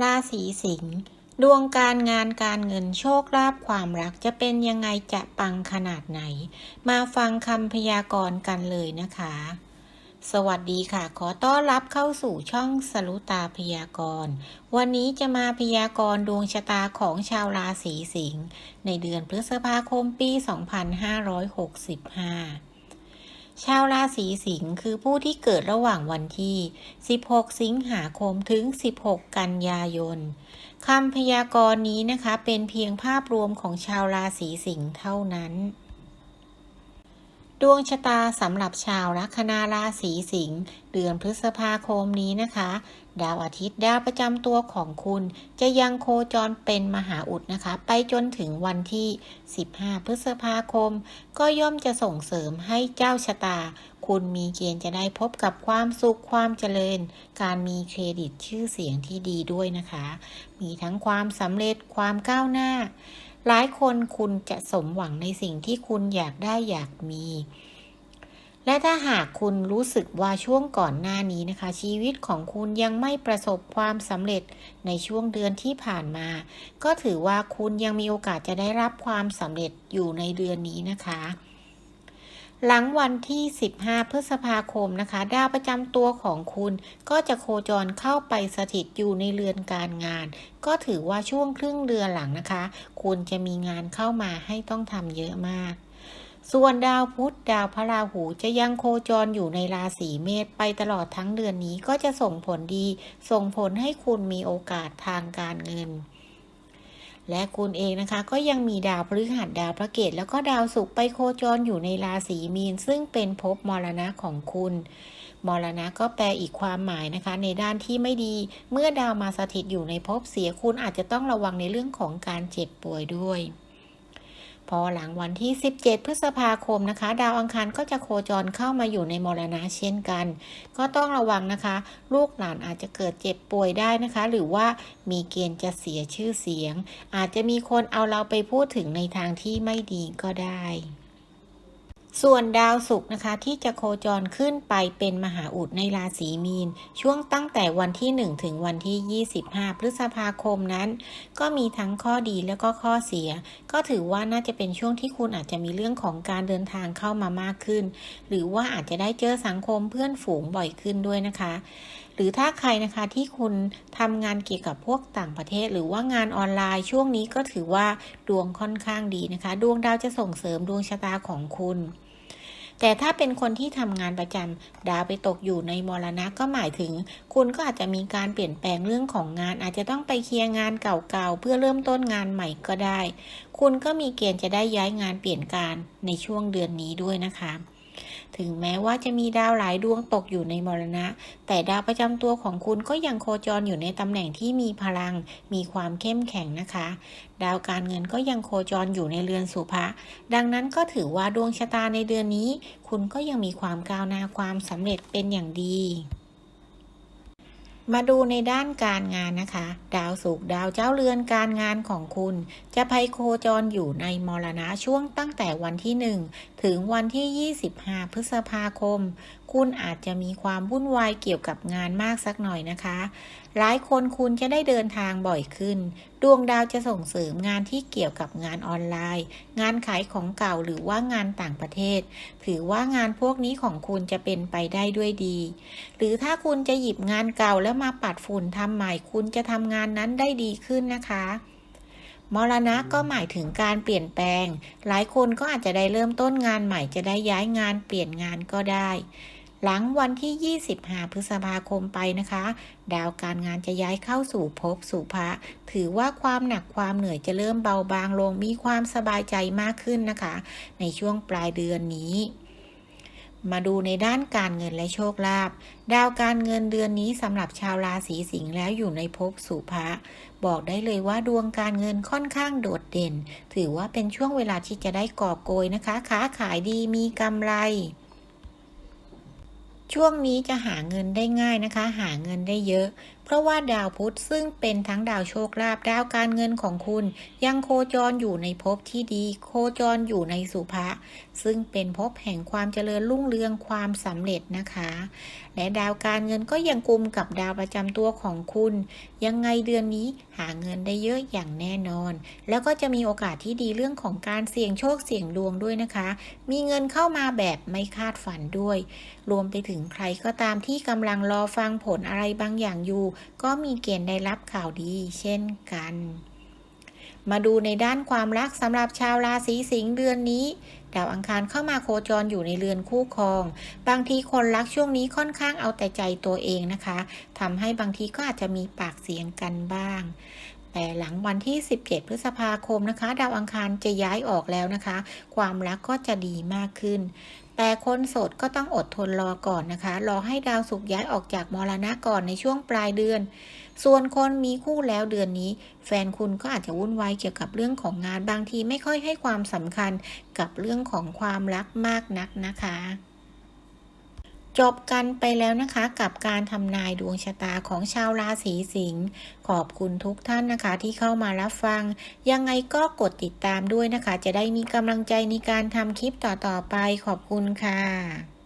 ราศีสิงห์ดวงการงานการเงินโชคลาภความรักจะเป็นยังไงจะปังขนาดไหน มาฟังคำพยากรณ์กันเลยนะคะ สวัสดีค่ะ ขอต้อนรับเข้าสู่ช่องสรุตาพยากรณ์วันนี้จะมาพยากรณ์ดวงชะตาของชาวราศีสิงห์ในเดือนพฤษภาคมปี 2565 ชาวราศีสิงห์คือผู้ที่เกิดระหว่างวันที่ 16 สิงหาคมถึง 16 กันยายนคำพยากรณ์นี้นะคะเป็นเพียงภาพรวมของชาวราศีสิงห์เท่านั้น ดวงชะตาสำหรับชาวลัคนาราศีสิงห์เดือนพฤษภาคมนี้นะคะ ดาวอาทิตย์ดาวประจำตัวของคุณ จะยังโคจรเป็นมหาอุดนะคะ ไปจนถึงวันที่ 15 พฤษภาคม ก็ย่อมจะส่งเสริมให้เจ้าชะตา คุณมีเกณฑ์จะได้พบกับความสุขความเจริญ การมีเครดิตชื่อเสียงที่ดีด้วยนะคะ มีทั้งความสำเร็จความก้าวหน้า หลายคนคุณจะสมหวังในสิ่งที่คุณอยากได้อยากมี และถ้าหากคุณรู้สึกว่าช่วงก่อนหน้านี้นะคะ ชีวิตของคุณยังไม่ประสบความสำเร็จในช่วงเดือนที่ผ่านมา ก็ถือว่าคุณยังมีโอกาสจะได้รับความสำเร็จอยู่ในเดือนนี้นะคะ หลังวันที่ 15 พฤษภาคมนะคะ ดาวประจำตัวของคุณก็จะโคจรเข้าไปสถิตอยู่ในเรือนการงาน ก็ถือว่าช่วงครึ่งเดือนหลังนะคะ คุณจะมีงานเข้ามาให้ต้องทำเยอะมาก ส่วนดาวพุธดาวพระราหูจะยังโคจรอยู่ในราศีเมษไปตลอดทั้งเดือนนี้ก็จะส่งผลดี ส่งผลให้คุณมีโอกาสทางการเงิน และคุณเองนะคะก็ยังมีดาวพฤหัสดาวพระเกตแล้วก็ดาวศุกร์ไปโคจรอยู่ในราศีมีน ซึ่งเป็นภพมรณะของคุณ มรณะก็แปลอีกความหมายนะคะ ในด้านที่ไม่ดี เมื่อดาวมาสถิตอยู่ในภพเสียคุณอาจจะต้องระวังในเรื่องของการเจ็บป่วยด้วย อหลังวันที่ 17 พฤษภาคมนะคะ ดาวอังคารก็จะโคจรเข้ามาอยู่ในมรณะเช่นกัน ก็ต้องระวังนะคะ ลูกหลานอาจจะเกิดเจ็บป่วยได้นะคะ หรือว่ามีเกณฑ์จะเสียชื่อเสียง อาจจะมีคนเอาเราไปพูดถึงในทางที่ไม่ดีก็ได้ ส่วนดาวศุกร์นะคะที่จะโคจรขึ้นไปเป็นมหาอุดในราศีมีน ช่วงตั้งแต่วันที่ 1 ถึงวันที่ 25 พฤษภาคมนั้น ก็มีทั้งข้อดีแล้วก็ข้อเสีย ก็ถือว่าน่าจะเป็นช่วงที่คุณอาจจะมีเรื่องของการเดินทางเข้ามามากขึ้น หรือว่าอาจจะได้เจอสังคมเพื่อนฝูงบ่อยขึ้นด้วยนะคะ หรือถ้าใครนะคะที่คุณทำงานเกี่ยวกับพวกต่างประเทศ หรือว่างานออนไลน์ช่วงนี้ก็ถือว่าดวงค่อนข้างดีนะคะ ดวงดาวจะส่งเสริมดวงชะตาของคุณ แต่ถ้าเป็นคนที่ทำงานประจำดาวไปตกอยู่ในมรณะก็หมายถึง คุณก็อาจจะมีการเปลี่ยนแปลงเรื่องของงาน อาจจะต้องไปเคลียร์งานเก่าๆเพื่อเริ่มต้นงานใหม่ก็ได้ คุณก็มีเกณฑ์จะได้ย้ายงานเปลี่ยนการในช่วงเดือนนี้ด้วยนะคะ ถึงแม้ว่าจะมีดาวหลายดวงตกอยู่ในมรณะ แต่ดาวประจำตัวของคุณก็ยังโคจรอยู่ในตำแหน่งที่มีพลัง มีความเข้มแข็งนะคะ ดาวการเงินก็ยังโคจรอยู่ในเรือนสุภะดังนั้นก็ถือว่าดวงชะตาในเดือนนี้ คุณก็ยังมีความก้าวหน้าความสำเร็จเป็นอย่างดี มาดูในด้านการงานนะคะ ดาวสุกดาวเจ้าเรือนการงานของคุณ จะไพโคจรอยู่ในมรณะช่วงตั้งแต่วันที่ 1 ถึงวันที่ 25 พฤษภาคม คุณอาจจะมีความวุ่นวายเกี่ยวกับงานมากสักหน่อยนะคะ หลายคนคุณจะได้เดินทางบ่อยขึ้น ดวงดาวจะส่งเสริมงานที่เกี่ยวกับงานออนไลน์ งานขายของเก่าหรือว่างานต่างประเทศ ถือว่างานพวกนี้ของคุณจะเป็นไปได้ด้วยดี หรือถ้าคุณจะหยิบงานเก่าแล้วมาปัดฝุ่นทำใหม่ คุณจะทำงานนั้นได้ดีขึ้นนะคะมรณะก็หมายถึงการเปลี่ยนแปลง หลายคนก็อาจจะได้เริ่มต้นงานใหม่จะได้ย้ายงานเปลี่ยนงานก็ได้ หลังวันที่ 25 พฤษภาคมไปนะคะ ดาวการงานจะย้ายเข้าสู่ภพสู่พระ ถือว่าความหนักความเหนื่อยจะเริ่มเบาบางลงมีความสบายใจมากขึ้นนะคะ ในช่วงปลายเดือนนี้มาดูในด้านการเงินและโชคลาภดาวการเงินเดือนนี้สำหรับชาวราศีสิงห์แล้วอยู่ในภพสุภะบอกได้เลยว่าดวงการเงินค่อนข้างโดดเด่น ถือว่าเป็นช่วงเวลาที่จะได้กอบโกยนะคะ ค้าขายดีมีกำไร ช่วงนี้จะหาเงินได้ง่ายนะคะ หาเงินได้เยอะเพราะว่าดาวพุธซึ่งเป็นทั้งดาวโชคลาภดาวการเงินของคุณ ยังโคจรอยู่ในภพที่ดี โคจรอยู่ในสุภะซึ่งเป็นภพแห่งความเจริญรุ่งเรืองความสำเร็จนะคะ และดาวการเงินก็ยังกุมกับดาวประจำตัวของคุณ ยังไงเดือนนี้หาเงินได้เยอะอย่างแน่นอน แล้วก็จะมีโอกาสที่ดีเรื่องของการเสี่ยงโชคเสี่ยงดวงด้วยนะคะ มีเงินเข้ามาแบบไม่คาดฝันด้วย รวมไปถึงใครก็ตามที่กำลังรอฟังผลอะไรบางอย่างอยู่ก็มีเกณฑ์ได้รับข่าวดีเช่นกัน มาดูในด้านความรักสำหรับชาวราศีสิงห์เดือนนี้ดาวอังคารเข้ามาโคจรอยู่ในเรือนคู่ครอง บางทีคนรักช่วงนี้ค่อนข้างเอาแต่ใจตัวเองนะคะทำให้บางทีก็อาจจะมีปากเสียงกันบ้าง แต่หลังวันที่ 17 พฤษภาคมนะคะ ดาวอังคารจะย้ายออกแล้วนะคะ ความรักก็จะดีมากขึ้น แต่คนโสดก็ต้องอดทนรอก่อนนะคะ รอให้ดาวสุกย้ายออกจากมรณะก่อนในช่วงปลายเดือน ส่วนคนมีคู่แล้วเดือนนี้ แฟนคุณก็อาจจะวุ่นวายเกี่ยวกับเรื่องของงานบางทีไม่ค่อยให้ความสำคัญกับเรื่องของความรักมากนักนะคะ จบกันไปแล้วนะคะกับการทำนายดวงชะตาของชาวราศีสิงห์ขอบคุณทุกท่านนะคะที่เข้ามารับฟัง ยังไงก็กดติดตามด้วยนะคะ จะได้มีกำลังใจในการทำคลิปต่อๆไปขอบคุณค่ะ